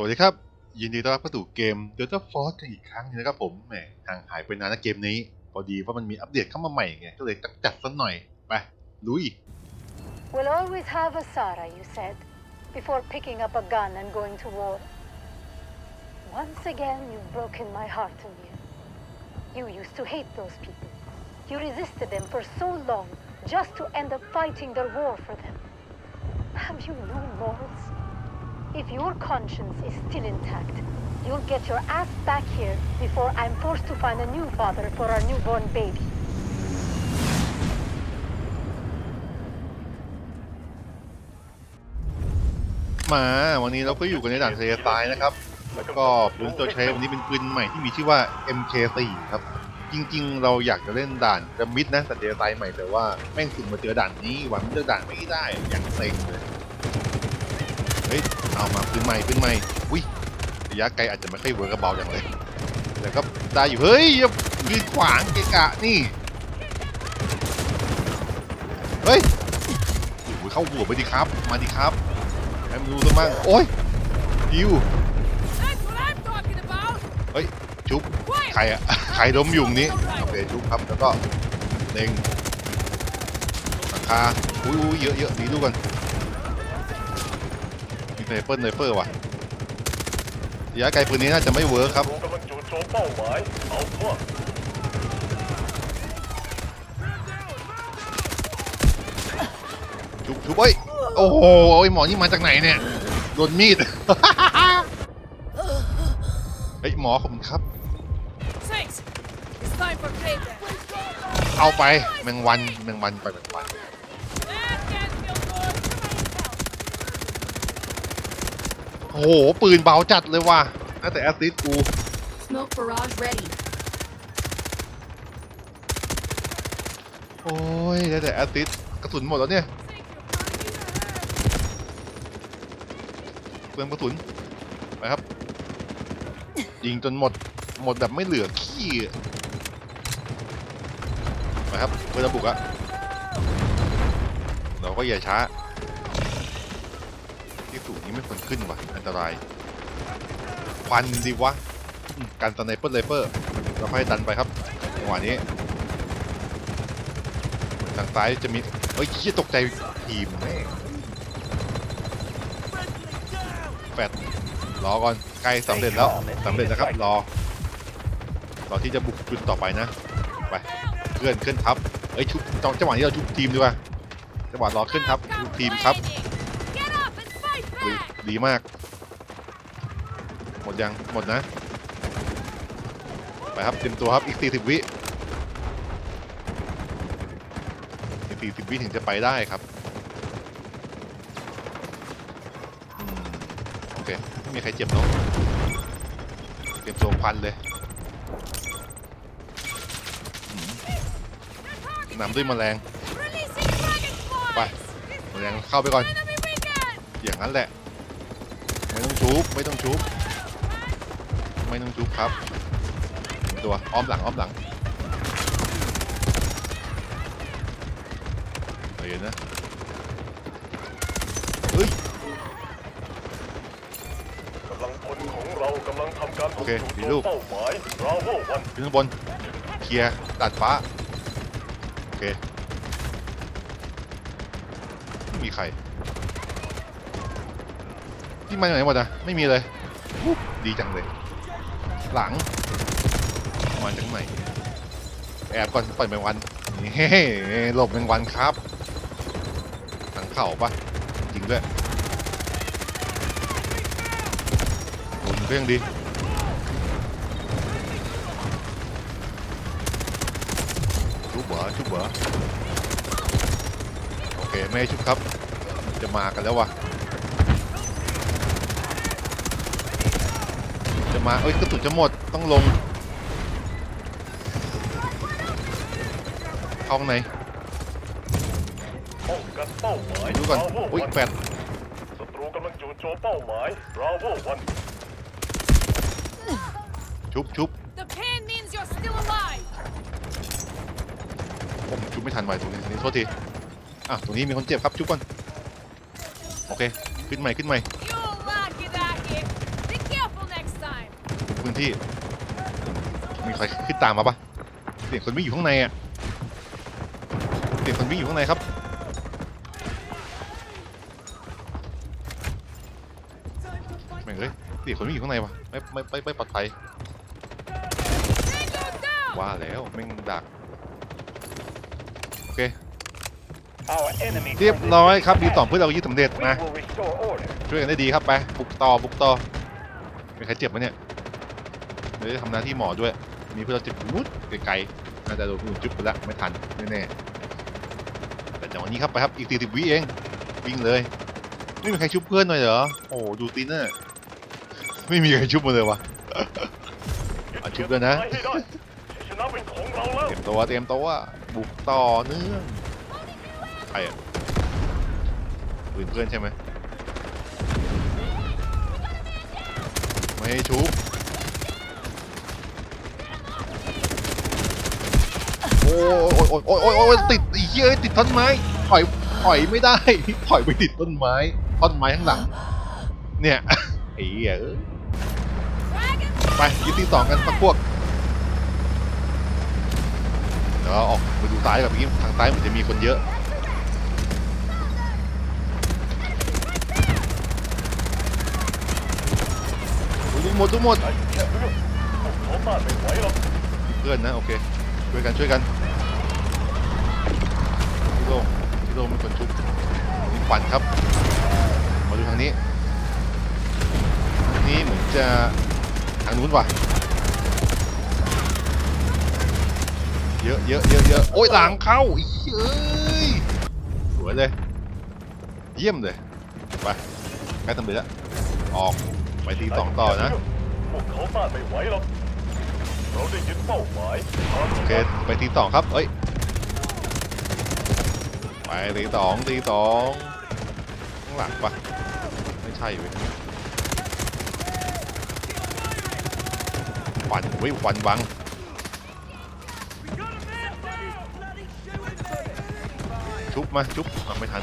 สวัสดีครับ ยินดีต้อนรับเข้าสู่เกม Delta Force กันอีกครั้งนึงนะครับผมแหมห่างหายไปนานนะเกมนี้ พอดีว่ามันมีอัปเดตเข้ามาใหม่ไงก็เลยจัดสักหน่อย ไปลุย We'll always have a Sarah, you said, before picking up a gun and going to war. Once again, you've broken my heart, Amir. You used to hate those people. You resisted them for so long just to end up fighting their war for them. Have you no morals? If your conscience is still intact, you'll get your ass back here before I'm forced to find a new father for our newborn baby. มาวันนี้เราก็อยู่กันในด่านทะเลทรายนะครับ แล้วก็ปืนตัวใช้วันนี้เป็นปืนใหม่ที่มีชื่อว่า MK4 ครับ จริงๆ เราอยากจะเล่นด่านจะมิดนะแต่ทะเลทรายใหม่แต่ว่าแม่งสุ่มมาเจอด่านนี้หวังเจอด่านไม่ได้อย่างเซ็งเลยเฮ้ย เอามาปืนใหม่ปืนใหม่อุ้ยระยะไกลอาจจะไม่ค่อยเวิร์กกับเบาอย่างเลยแต่ก็ได้อยู่เฮ้ยอย่ายืนขวางเกะกะนี่เฮ้ยโอ้โหเข้าหัวไปดิครับ มาดิครับให้มันรู้ซะมั่งโอ้ยยิว That's what I'm talking about! เฮ้ยจุ๊บ Quiet! ใครอะใครล้มยุงนี้โอเคจุ๊บครับแล้วก็เล็งหลังคาอุ้ยอุ้ยเยอะเยอะดีดูกัน มีไนเปิลไนเปอร์ว่ะระยะไกลปืนนี้น่าจะไม่เวิร์คครับกำลังจู่โจมเป้าหมายเอาว่าชุบชุบเอ้ยโอ้โหไอหมอนี่มาจากไหนเนี่ยโดนมีดเฮ้ยหมอขอบคุณครับ Thanks! It's time for payback! เอาไปแมงวันแมงวันไปแมงวัน อ้โห ปืนเบาจัดเลยว่ะน่าแต่แอสซิสกู Smoke barrage ready. โอ้ยได้แต่แอสซิสกระสุนหมดแล้วเนี่ยเปลืองกระสุนไปครับ ยิงจนหมด หมดแบบไม่เหลือขี้อะไปครับเพื่อระบุกอะเราก็อย่าช้า ที่สูงนี้ไม่ควรขึ้นว่ะ อันตรายควันดิวะการสไนเปอร์ไลเปอร์เราค่อยดันไปครับจังหวะนี้ทางซ้ายจะมีเฮ้ยขี้ตกใจทีมแม่แฟดรอก่อนใกล้สำเร็จแล้วสำเร็จแล้วครับรอรอที่จะบุกจุดต่อไปนะไปเคลื่อนเคลื่อนทับเอ้ยชุบจังจังหวะนี้เราชุบทีมดีกว่าจังหวะรอเคลื่อนทับชุบทีมครับ ดีมาก หมดยัง หมดนะ ไปครับเตรียมตัวครับ อีก 40 วิอีก40 วิถึงจะไปได้ครับ โอเค ไม่มีใครเจ็บเนาะเตรียมตัวพันเลยนำด้วยแมลง Releasing dragon flies! แมลงเข้าไปก่อน อย่างนั้นแหละ ไม่ต้องชุบไม่ต้องชุบไม่ต้องชุบครับเห็นตัวอ้อมหลังอ้อมหลังเห็นนะเฮ้ย กำลังพลของเรากำลังทำการโอบุกเคจู่มีโจลูมกเป้าหมายบราโววันขึ้นข้างบนเคลียร์ตัดฟ้า โอเคไม่มีใคร ที่มาจากไหนหมดอะไม่มีเลยดีจังเลย หลังมาจากไหนแอบก่อนปล่อยแมงวันนี่หลบแมงวันครับหลังเข่าปะจริงด้วยโอ้ยเรื่องดีชุบเหรอชุบเหรอโอเคไม่ชุบครับ จะมากันแล้ววะ จะมาเอ้ยกระสุนจะหมดต้องลงเข้าข้างในป้องกันเป้าหมายดูก่อนบราโวอุ้ยวันแปดศัตรูกำลังจู่โจมเป้าหมายบราโววันชุบชุบ The pain means you're still alive! ผมชุบไม่ทันไว้ตรงนี้ตรงนี้โทษทีอะตรงนี้มีคนเจ็บครับชุบก่อนโอเคขึ้นใหม่ขึ้นใหม่ ที่มีใครขึ้นตามมาปะเสียงคนวิ่งอยู่ข้างในอะเสียงคนวิ่งอยู่ข้างในครับแม่งเอ้ยเสียงคนวิ่งอยู่ข้างในวะไม่ไม่ไม่ไม่ปลอดภัย Tango down! ว่าแล้วแม่งดักโอเค Our enemy เรียบร้อยครับดีต่อเพื่อเรายึดสำเร็จ We นะ will restore order. ช่วยกันได้ดีครับไปบุกต่อบุกต่อมีใครเจ็บไหมเนี่ย ไม่ได้ทำหน้าที่หมอด้วย มีเพื่อนเราเจ็บอยู่นู้นไกลๆน่าจะโดนคนอื่นจุ๊บไปแล้วไม่ทันแน่ๆแต่จังหวะนี้ครับไปครับอีก40วิเองวิ่งเลยไม่มีใครชุบเพื่อนหน่อยเหรอโอ้โหดูตีนน่ะไม่มีใครชุบมาเลยวะอะชุบด้วยนะไปให้ได้ชัยชนะเป็นของเราแล้วเตรียมตัวเตรียมตัวบุกต่อเนื่องใครอะปืนเพื่อนใช่ไหมไม่ให้ชุบ อ้ยโอ้ยโอ้ยโอ้ยโอ้ยติดไอ้เหี้ยเอ้ยติดต้นไม้ถอยถอยไม่ได้ถอยไปติดต้นไม้ต้นไม้ข้างหลัง เนี่ยไอ้เหี้ยเอ้ย Dragon ไปยึดที่สองกันปักพวกเดี๋ยวเราออกไปดูซ้ายกับพี่ทางซ้ายเหมือนจะมีคนเยอะทุกหมดทุกหมดไอ้แค่เรื่องพวกเขาต้านไม่ไหวหรอกเพื่อนนะโอเคช่วยกันช่วยกันพี่ โดงพี่โดงเป็นคนชุบมีควันครับ มาดูทางนี้ทางนี้เหมือนจะทางนู้นว่ะ เยอะเยอะเยอะเยอะโอ้ยหลังเข้าอีเอ้ยสวยเลย เยี่ยมเลย ไปใกล้ทำเร็จแล้วออกไปทีสองต่อนะพวกเขาต้านไม่ไหวหรอกเราได้ยึดเป้าหมายโอเคไปทีสองครับเอ้ย ไปทีสองทีสองข้างหลังปะไม่ใช่เว้ยควันเว้ยควันบังชุบมาชุบอะไม่ทัน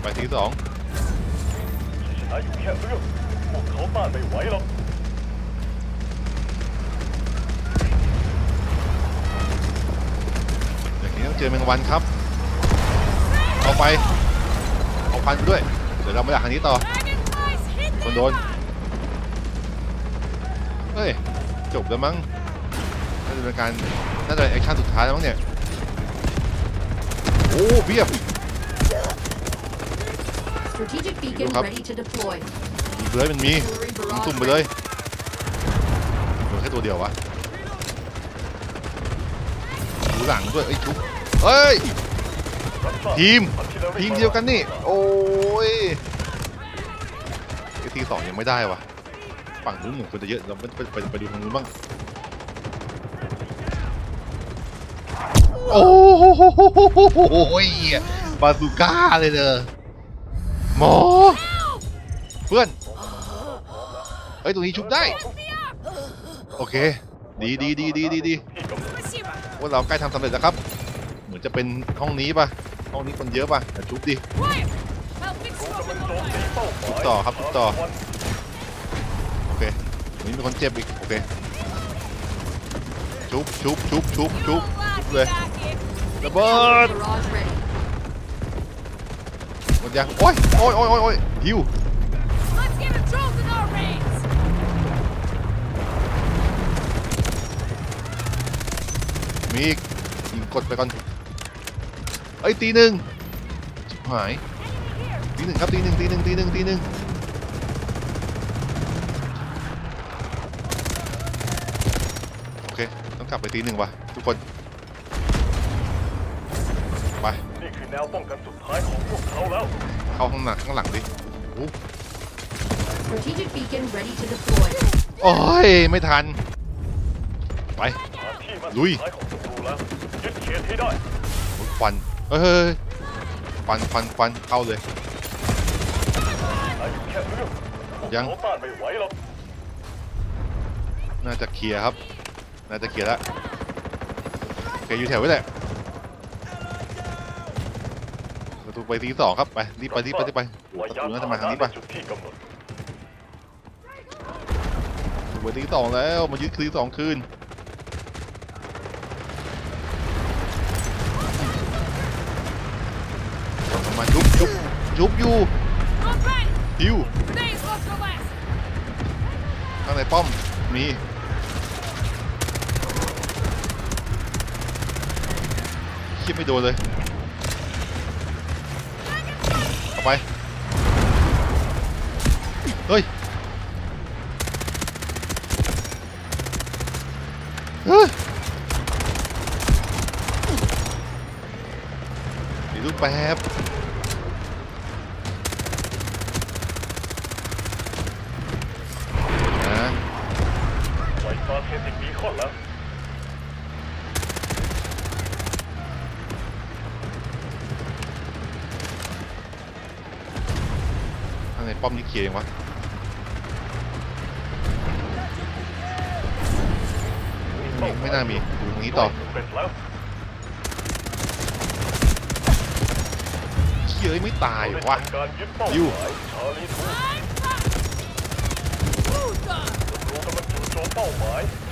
ไปทีสองชัยชนะอยู่แค่เรื่องพวกเขาต้านไม่ไหวหรอก อย่างนี้ต้องเจอแมงวันครับเอาไปเอาพันไปด้วย เดี๋ยวเรามาดักทางนี้ต่อ Dragonflies hit คนโดนเฮ้ยจบแล้วมั้งน่าจะเป็นการน่าจะเป็นแอคชั่นสุดท้ายแล้วมั้งเนี่ยโอ้เบียบ Strategic beacon Look up. ready to deploy. มีเลยมันมี Artillery มัน barrage สุ่มไปเลยโดนแค่ตัวเดียววะดูหลังด้วยเอ้ยชุบ เฮ้ย ทีม ทีมเดียวกันนี่ โอ้ยทีสองยังไม่ได้วะฝั่งนู้นหนึ่คนจะเยอะ เราไปไปไปดูทางนู้นบ้าง โอ้โยบาซูก้าเลยเด้อหมอ เพื่อน เฮ้ย ตรงนี้ชุบได้ โอเค ดีดีดีดีดีดีพวกเราใกล้ทำสำเร็จแล้วครับ จะเป็นห้องนี้ปะห้องนี้คนเยอะปะเดี๋ชุบดิชุบต่อครับชุบต่อ โอเคนี่มีคนเจ็บอีก โอเค ชุบชุบชุบชุบชุบชุบเลยระเบิดหมดยังโอ้ยโอ้ยโอ้ยโอ้ยโอ้ยหิวมีอีกยิงกดไปก่อน เอ้ยตีหนึ่งชิบหายตีหนึ่งครับตีหนึ่งตีหนึ่งตีหนึ่งตีหนึ่งโอเค ต้องกลับไปตีหนึ่งว่ะทุกคน ไป นี่คือแนวป้องกันสุดท้ายของพวกเขาแล้ว เข้าข้างหลังข้างหลังดิโอ้ Strategic beacon ready to deploy. โอ้ยไม่ทัน ไป หาที่มั่นลุย สุดท้ายของศัตรูแล้วยึดเขตให้ได้ โอ้ยควัน เฮ้ยเฮ้ยเฮ้ยควันควันควันเข้าเลยอายุแค่เรื่องพวกยัง เขาต้านไม่ไหวหรอกน่าจะเคลียร์ครับ น่าจะเคลียร์แล้วโอเคอยู่แถวไว้แหละประตูไปที่สองครับ ไป รีบไป รีบไป รีบไปประตูน่าจะมาทางนี้ไปะจุดที่กำหนดปิดตีสองแล้ว มายึดคืนสองคืน มาชุบชุบชุบอยู่ฮิวข้างในป้อมมีคิดไม่โดนเลยเอาไป เฮ้ยดูแป๊บนะ ไวฟ้า เทสิกบีคอนแล้วข้างในป้อมนี่เคลียร์ยังวะไม่ไม่น่ามีอยู่ตรงนี้ต่อเป็นแล้วเชี่ยเอ้ยไม่ตายวะ การยึดเป้าหอยู่ มายชาลีทู I'm back! Who's done? รู้กำลังจู่โจมเป้าหมายชาลีทู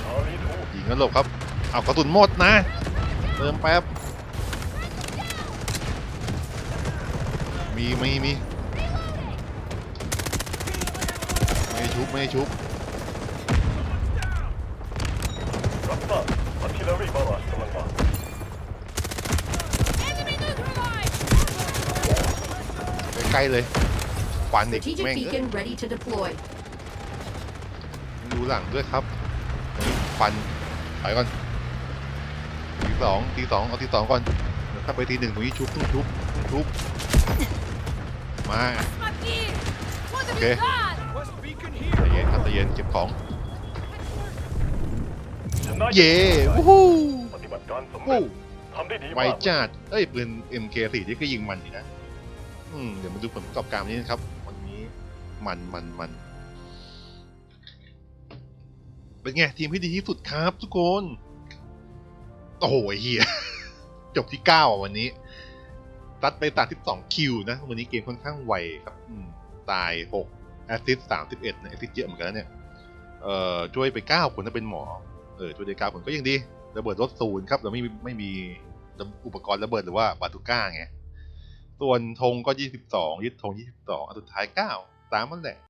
ยิงกันหลบครับ เอากระสุนหมดนะ เติมแป๊บ มีมีมีไม่ให้ชุบไม่ให้ชุบ รับทราบอาร์ติเลอรี่บารัสกำลังมา Enemy neutralized! ใกล้ๆเลยควันอีก Strategic แม่งเอ้ย beacon ready to deploy. ดูหลังด้วยครับ นี่ควันไปก่อนทีสองทีสองเอาทีสองก่อนเดี๋ยวถ้าไปทีหนึ่งตรงนี้ชุบต้องชุบต้องชุบมา My gear! What have Okay. you done? ใจเย็นครับใจเย็นเก็บของชนะเย่วู้ฮู้ปฏิบัติการสำเร็วู้จทำได้ดีไวมากจัดเอ้ยปืน MK4 ที่ก็ยิงมันดีนะ อืมเดี๋ยวมาดูผลประกอบการวันนี้นะครับ วันนี้มันมันมัน เป็นไงทีมที่ดีที่สุดครับทุกคน โอ้โหเฮียจบที่9อะวันนี้ ตัดไปตัด12คิวนะ วันนี้เกมค่อนข้างไวครับตาย6แอสซิส31นะแอสซิสเยอะเหมือนกันนะเนี่ยเอ่อช่วยไป9คนถ้าเป็นหมอเออช่วยได้9คนก็ยังดีระเบิดลดศูนย์ครับเราไม่มีไม่มีอุปกรณ์ระเบิดหรือว่าบาตูก้าไงส่วนธงก็22ยึดธง22อันสุดท้าย9ตามมันแหละ